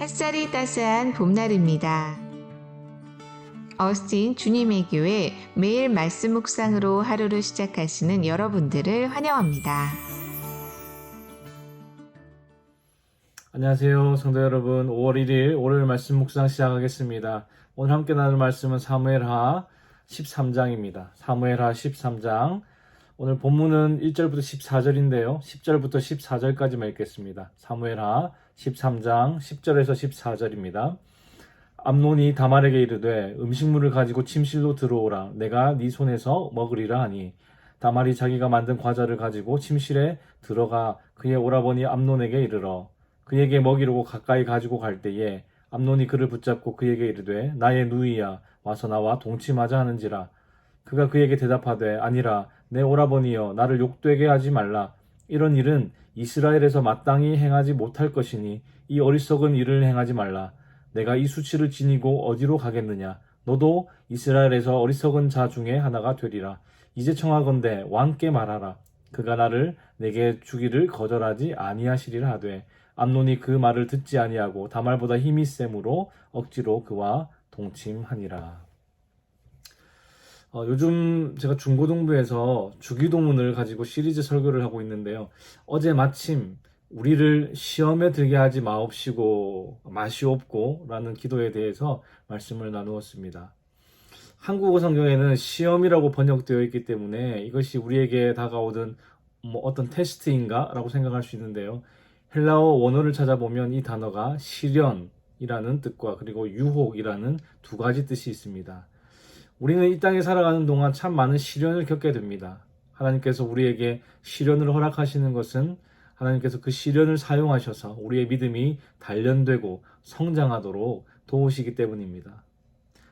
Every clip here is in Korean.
햇살이 따스한 봄날입니다. 어스틴 주님의 교회 매일 말씀 묵상으로 하루를 시작하시는 여러분들을 환영합니다. 안녕하세요, 성도 여러분. 5월 1일 월요일 말씀 묵상 시작하겠습니다. 오늘 함께 나눌 말씀은 사무엘하 13장입니다. 사무엘하 13장. 오늘 본문은 1절부터 14절인데요. 10절부터 14절까지만 읽겠습니다. 사무엘하 13장 10절에서 14절입니다. 암논이 다말에게 이르되 음식물을 가지고 침실로 들어오라 내가 네 손에서 먹으리라 하니 다말이 자기가 만든 과자를 가지고 침실에 들어가 그의 오라버니 암논에게 이르러 그에게 먹이려고 가까이 가지고 갈 때에 암논이 그를 붙잡고 그에게 이르되 나의 누이야 와서 나와 동침하자 하는지라 그가 그에게 대답하되 아니라 내 오라버니여 나를 욕되게 하지 말라. 이런 일은 이스라엘에서 마땅히 행하지 못할 것이니 이 어리석은 일을 행하지 말라. 내가 이 수치를 지니고 어디로 가겠느냐? 너도 이스라엘에서 어리석은 자 중에 하나가 되리라. 이제 청하건대 왕께 말하라. 그가 나를 내게 주기를 거절하지 아니하시리라 하되 암논이 그 말을 듣지 아니하고 다말보다 힘이 세므로 억지로 그와 동침하니라. 어, 요즘 제가 중고등부에서 주기도문을 가지고 시리즈 설교를 하고 있는데요. 어제 마침 우리를 시험에 들게 하지 마옵시고 마시옵고 라는 기도에 대해서 말씀을 나누었습니다. 한국어 성경에는 시험이라고 번역되어 있기 때문에 이것이 우리에게 다가오던 뭐 어떤 테스트인가 라고 생각할 수 있는데요. 헬라어 원어를 찾아보면 이 단어가 시련이라는 뜻과 그리고 유혹이라는 두 가지 뜻이 있습니다. 우리는 이 땅에 살아가는 동안 참 많은 시련을 겪게 됩니다. 하나님께서 우리에게 시련을 허락하시는 것은 하나님께서 그 시련을 사용하셔서 우리의 믿음이 단련되고 성장하도록 도우시기 때문입니다.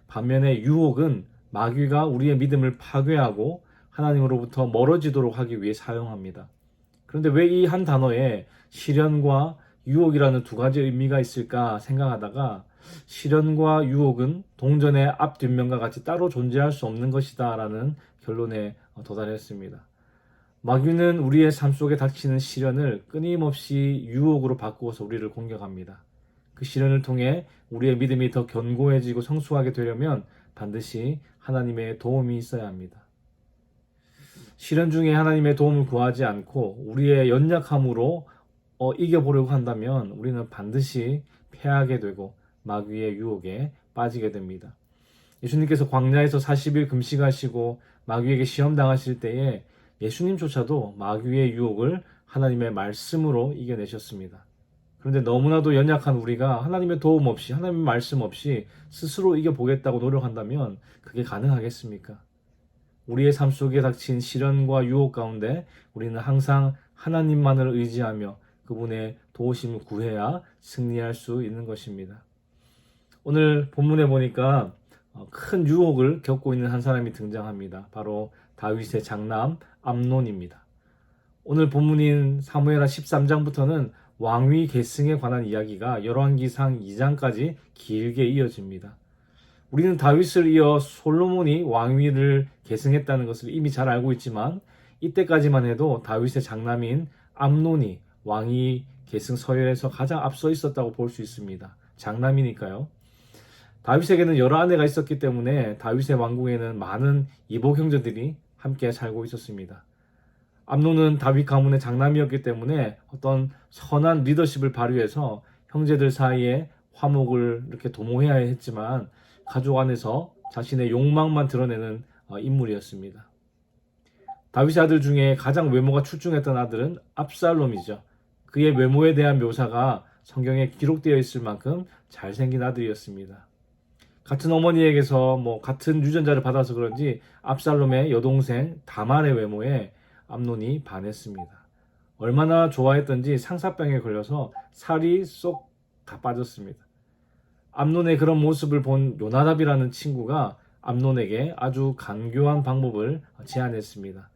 반면에 유혹은 마귀가 우리의 믿음을 파괴하고 하나님으로부터 멀어지도록 하기 위해 사용합니다. 그런데 왜 이 한 단어에 시련과 유혹이라는 두 가지 의미가 있을까 생각하다가 시련과 유혹은 동전의 앞 뒷면과 같이 따로 존재할 수 없는 것이다라는 결론에 도달했습니다. 마귀는 우리의 삶 속에 닥치는 시련을 끊임없이 유혹으로 바꾸어서 우리를 공격합니다. 그 시련을 통해 우리의 믿음이 더 견고해지고 성숙하게 되려면 반드시 하나님의 도움이 있어야 합니다. 시련 중에 하나님의 도움을 구하지 않고 우리의 연약함으로 어, 이겨보려고 한다면 우리는 반드시 패하게 되고 마귀의 유혹에 빠지게 됩니다. 예수님께서 광야에서 40일 금식하시고 마귀에게 시험 당하실 때에 예수님조차도 마귀의 유혹을 하나님의 말씀으로 이겨내셨습니다. 그런데 너무나도 연약한 우리가 하나님의 도움 없이 하나님의 말씀 없이 스스로 이겨보겠다고 노력한다면 그게 가능하겠습니까? 우리의 삶 속에 닥친 시련과 유혹 가운데 우리는 항상 하나님만을 의지하며 그분의 도우심을 구해야 승리할 수 있는 것입니다. 오늘 본문에 보니까 어, 큰 유혹을 겪고 있는 한 사람이 등장합니다. 바로 다윗의 장남 암논입니다. 오늘 본문인 사무엘하 13장부터는 왕위 계승에 관한 이야기가 열왕기상 2장까지 길게 이어집니다. 우리는 다윗을 이어 솔로몬이 왕위를 계승했다는 것을 이미 잘 알고 있지만 이때까지만 해도 다윗의 장남인 암논이 왕위 계승 서열에서 가장 앞서 있었다고 볼 수 있습니다. 장남이니까요. 다윗에게는 여러 아내가 있었기 때문에 다윗의 왕궁에는 많은 이복 형제들이 함께 살고 있었습니다. 암논은 다윗 가문의 장남이었기 때문에 어떤 선한 리더십을 발휘해서 형제들 사이에 화목을 이렇게 도모해야 했지만 가족 안에서 자신의 욕망만 드러내는 어, 인물이었습니다. 다윗의 아들 중에 가장 외모가 출중했던 아들은 압살롬이죠. 그의 외모에 대한 묘사가 성경에 기록되어 있을 만큼 잘생긴 아들이었습니다. 같은 어머니에게서 뭐 같은 유전자를 받아서 그런지 압살롬의 여동생 다말의 외모에 암논이 반했습니다. 얼마나 좋아했던지 상사병에 걸려서 살이 쏙 다 빠졌습니다. 암논의 그런 모습을 본 요나답이라는 친구가 암논에게 아주 간교한 방법을 제안했습니다.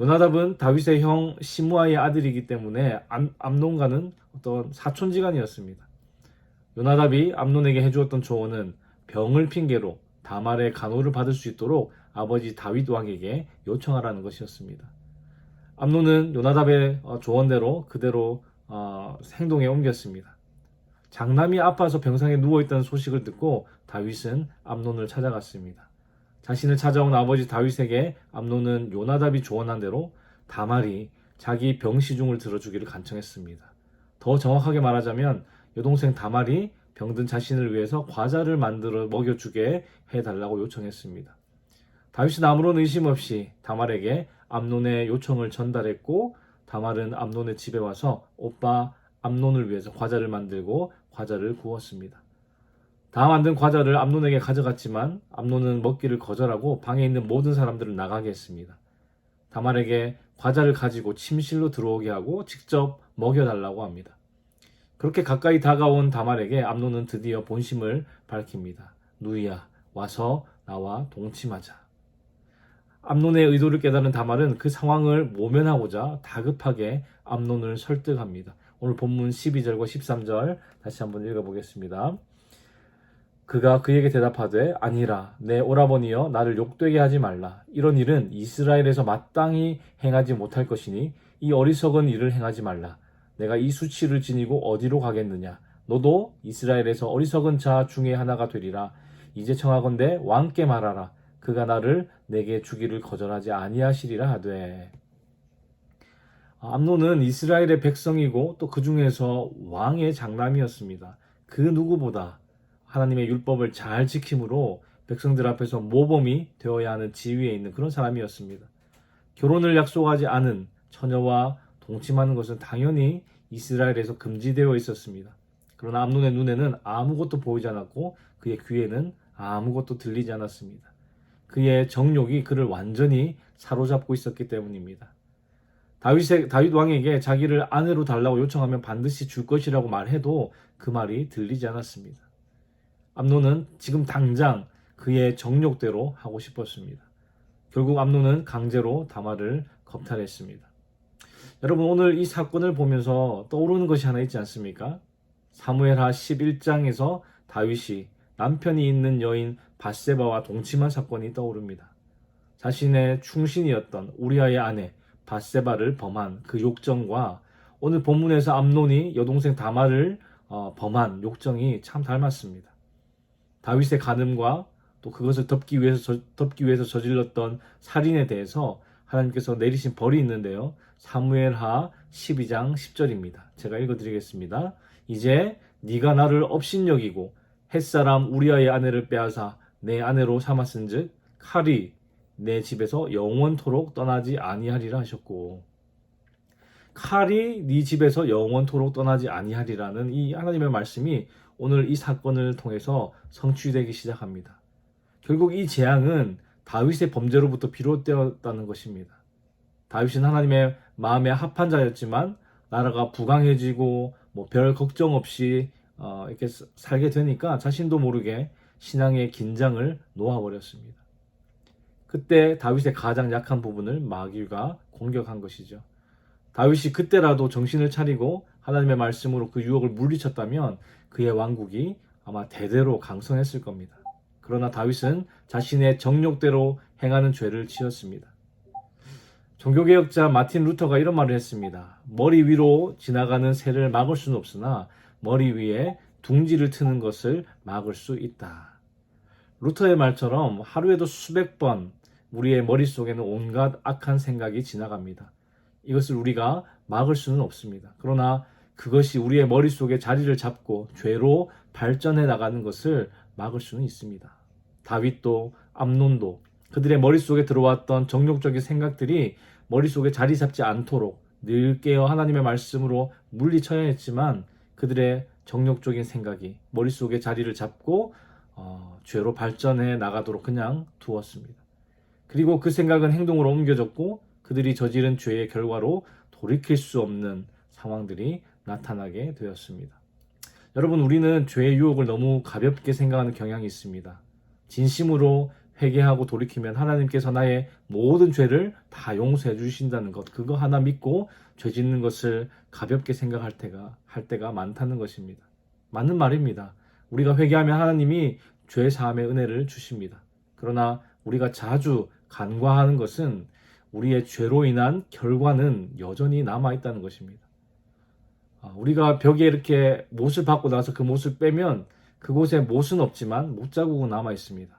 요나답은 다윗의 형 시므아의 아들이기 때문에 암, 암논과는 어떤 사촌지간이었습니다. 요나답이 암논에게 해주었던 조언은 병을 핑계로 다말의 간호를 받을 수 있도록 아버지 다윗 왕에게 요청하라는 것이었습니다. 암논은 요나답의 어, 조언대로 그대로 어, 행동에 옮겼습니다. 장남이 아파서 병상에 누워 있다는 소식을 듣고 다윗은 암논을 찾아갔습니다. 자신을 찾아온 아버지 다윗에게 암논은 요나답이 조언한 대로 다말이 자기 병 시중을 들어주기를 간청했습니다. 더 정확하게 말하자면 여동생 다말이 병든 자신을 위해서 과자를 만들어 먹여주게 해달라고 요청했습니다. 다윗은 아무런 의심 없이 다말에게 암논의 요청을 전달했고 다말은 암논의 집에 와서 오빠 암논을 위해서 과자를 만들고 과자를 구웠습니다. 다 만든 과자를 암논에게 가져갔지만 암논은 먹기를 거절하고 방에 있는 모든 사람들을 나가게 했습니다. 다말에게 과자를 가지고 침실로 들어오게 하고 직접 먹여달라고 합니다. 그렇게 가까이 다가온 다말에게 암논은 드디어 본심을 밝힙니다. 누이야, 와서 나와 동침하자. 암논의 의도를 깨달은 다말은 그 상황을 모면하고자 다급하게 암논을 설득합니다. 오늘 본문 12절과 13절 다시 한번 읽어보겠습니다. 그가 그에게 대답하되 아니라 내 오라버니여 나를 욕되게 하지 말라 이런 일은 이스라엘에서 마땅히 행하지 못할 것이니 이 어리석은 일을 행하지 말라 내가 이 수치를 지니고 어디로 가겠느냐 너도 이스라엘에서 어리석은 자 중에 하나가 되리라 이제 청하건대 왕께 말하라 그가 나를 내게 주기를 거절하지 아니하시리라 하되 암노는 이스라엘의 백성이고 또 그 중에서 왕의 장남이었습니다. 그 누구보다 하나님의 율법을 잘 지킴으로 백성들 앞에서 모범이 되어야 하는 지위에 있는 그런 사람이었습니다. 결혼을 약속하지 않은 처녀와 동침하는 것은 당연히 이스라엘에서 금지되어 있었습니다. 그러나 암논의 눈에는 아무것도 보이지 않았고 그의 귀에는 아무것도 들리지 않았습니다. 그의 정욕이 그를 완전히 사로잡고 있었기 때문입니다. 다윗의, 다윗 왕에게 자기를 아내로 달라고 요청하면 반드시 줄 것이라고 말해도 그 말이 들리지 않았습니다. 암노는 지금 당장 그의 정욕대로 하고 싶었습니다. 결국 암노는 강제로 다말을 겁탈했습니다. 여러분 오늘 이 사건을 보면서 떠오르는 것이 하나 있지 않습니까? 사무엘하 11장에서 다윗이 남편이 있는 여인 바세바와 동침한 사건이 떠오릅니다. 자신의 충신이었던 우리아의 아내 바세바를 범한 그 욕정과 오늘 본문에서 암논이 여동생 다말을 어, 범한 욕정이 참 닮았습니다. 다윗의 간음과 또 그것을 덮기 위해서 저, 덮기 위해서 저질렀던 살인에 대해서 하나님께서 내리신 벌이 있는데요. 사무엘하 12장 10절입니다. 제가 읽어드리겠습니다. 이제 네가 나를 업신여기고 햇사람 우리아의 아내를 빼앗아 내 아내로 삼았은즉 칼이 내 집에서 영원토록 떠나지 아니하리라 하셨고 칼이 네 집에서 영원토록 떠나지 아니하리라는 이 하나님의 말씀이 오늘 이 사건을 통해서 성취되기 시작합니다. 결국 이 재앙은 다윗의 범죄로부터 비롯되었다는 것입니다. 다윗은 하나님의 마음에 합한 자였지만 나라가 부강해지고 뭐 별 걱정 없이 어, 이렇게 살게 되니까 자신도 모르게 신앙의 긴장을 놓아버렸습니다. 그때 다윗의 가장 약한 부분을 마귀가 공격한 것이죠. 다윗이 그때라도 정신을 차리고 하나님의 말씀으로 그 유혹을 물리쳤다면 그의 왕국이 아마 대대로 강성했을 겁니다. 그러나 다윗은 자신의 정욕대로 행하는 죄를 지었습니다. 종교개혁자 마틴 루터가 이런 말을 했습니다. 머리 위로 지나가는 새를 막을 수는 없으나 머리 위에 둥지를 트는 것을 막을 수 있다. 루터의 말처럼 하루에도 수백 번 우리의 머릿속에는 온갖 악한 생각이 지나갑니다. 이것을 우리가 막을 수는 없습니다. 그러나 그것이 우리의 머릿속에 자리를 잡고 죄로 발전해 나가는 것을 막을 수는 있습니다. 다윗도 암논도 그들의 머릿속에 들어왔던 정욕적인 생각들이 머릿속에 자리 잡지 않도록 늘 깨어 하나님의 말씀으로 물리쳐야 했지만 그들의 정욕적인 생각이 머릿속에 자리를 잡고 어, 죄로 발전해 나가도록 그냥 두었습니다. 그리고 그 생각은 행동으로 옮겨졌고 그들이 저지른 죄의 결과로 돌이킬 수 없는 상황들이 나타나게 되었습니다. 여러분, 우리는 죄의 유혹을 너무 가볍게 생각하는 경향이 있습니다. 진심으로 회개하고 돌이키면 하나님께서 나의 모든 죄를 다 용서해 주신다는 것, 그거 하나 믿고 죄 짓는 것을 가볍게 생각할 때가, 할 때가 많다는 것입니다. 맞는 말입니다. 우리가 회개하면 하나님이 죄 사함의 은혜를 주십니다. 그러나 우리가 자주 간과하는 것은 우리의 죄로 인한 결과는 여전히 남아 있다는 것입니다. 아, 우리가 벽에 이렇게 못을 받고 나서 그 못을 빼면 그곳에 못은 없지만 못 자국은 남아 있습니다.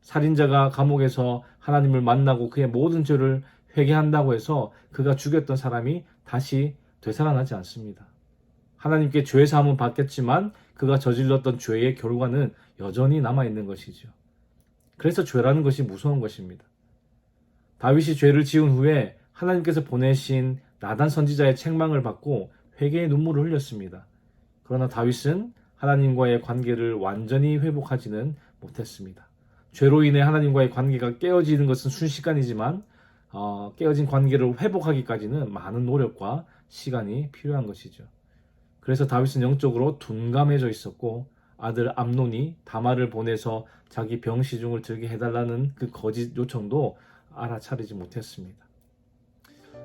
살인자가 감옥에서 하나님을 만나고 그의 모든 죄를 회개한다고 해서 그가 죽였던 사람이 다시 되살아나지 않습니다. 하나님께 죄 사함은 받겠지만 그가 저질렀던 죄의 결과는 여전히 남아 있는 것이죠. 그래서 죄라는 것이 무서운 것입니다. 다윗이 죄를 지은 후에 하나님께서 보내신 나단 선지자의 책망을 받고 회개의 눈물을 흘렸습니다. 그러나 다윗은 하나님과의 관계를 완전히 회복하지는 못했습니다. 죄로 인해 하나님과의 관계가 깨어지는 것은 순식간이지만 어, 깨어진 관계를 회복하기까지는 많은 노력과 시간이 필요한 것이죠. 그래서 다윗은 영적으로 둔감해져 있었고 아들 암논이 다말을 보내서 자기 병 시중을 들게 해달라는 그 거짓 요청도 알아차리지 못했습니다.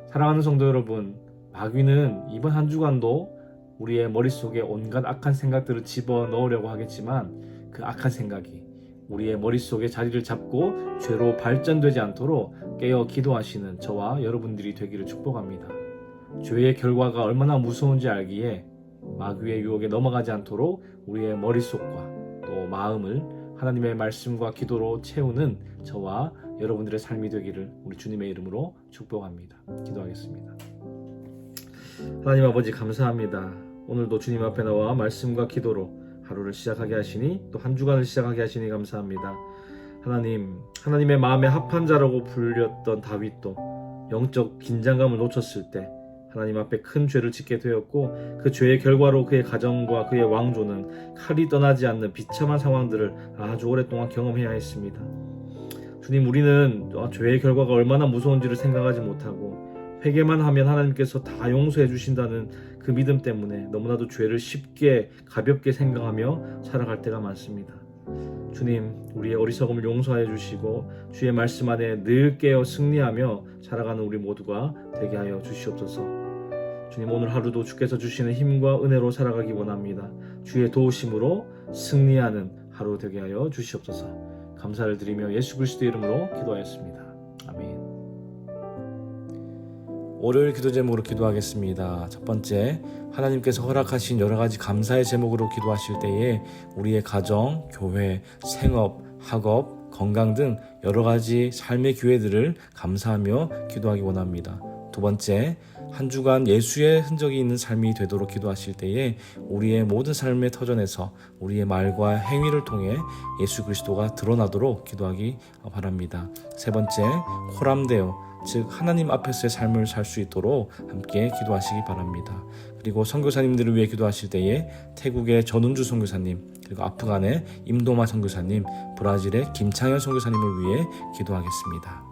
사랑하는 성도 여러분, 마귀는 이번 한 주간도 우리의 머릿속에 온갖 악한 생각들을 집어 넣으려고 하겠지만 그 악한 생각이 우리의 머릿속에 자리를 잡고 죄로 발전되지 않도록 깨어 기도하시는 저와 여러분들이 되기를 축복합니다. 죄의 결과가 얼마나 무서운지 알기에 마귀의 유혹에 넘어가지 않도록 우리의 머릿속과 또 마음을 하나님의 말씀과 기도로 채우는 저와 여러분들의 삶이 되기를 우리 주님의 이름으로 축복합니다. 기도하겠습니다. 하나님 아버지 감사합니다. 오늘도 주님 앞에 나와 말씀과 기도로 하루를 시작하게 하시니 또 한 주간을 시작하게 하시니 감사합니다. 하나님, 하나님의 마음에 합한 자라고 불렸던 다윗도 영적 긴장감을 놓쳤을 때 하나님 앞에 큰 죄를 짓게 되었고 그 죄의 결과로 그의 가정과 그의 왕조는 칼이 떠나지 않는 비참한 상황들을 아주 오랫동안 경험해야 했습니다. 주님, 우리는 죄의 결과가 얼마나 무서운지를 생각하지 못하고 회개만 하면 하나님께서 다 용서해 주신다는 그 믿음 때문에 너무나도 죄를 쉽게 가볍게 생각하며 살아갈 때가 많습니다. 주님, 우리의 어리석음을 용서해 주시고 주의 말씀 안에 늘 깨어 승리하며 살아가는 우리 모두가 되게 하여 주시옵소서. 주님, 오늘 하루도 주께서 주시는 힘과 은혜로 살아가기 원합니다. 주의 도우심으로 승리하는 하루 되게 하여 주시옵소서. 감사를 드리며 예수 그리스도 이름으로 기도하였습니다. 아멘. 월요일 기도 제목으로 기도하겠습니다. 첫 번째, 하나님께서 허락하신 여러 가지 감사의 제목으로 기도하실 때에 우리의 가정, 교회, 생업, 학업, 건강 등 여러 가지 삶의 기회들을 감사하며 기도하기 원합니다. 두 번째, 한 주간 예수의 흔적이 있는 삶이 되도록 기도하실 때에 우리의 모든 삶의 터전에서 우리의 말과 행위를 통해 예수 그리스도가 드러나도록 기도하기 바랍니다. 세 번째, 호람되어 즉 하나님 앞에서의 삶을 살 수 있도록 함께 기도하시기 바랍니다. 그리고 선교사님들을 위해 기도하실 때에 태국의 전운주 선교사님, 그리고 아프간의 임도마 선교사님, 브라질의 김창현 선교사님을 위해 기도하겠습니다.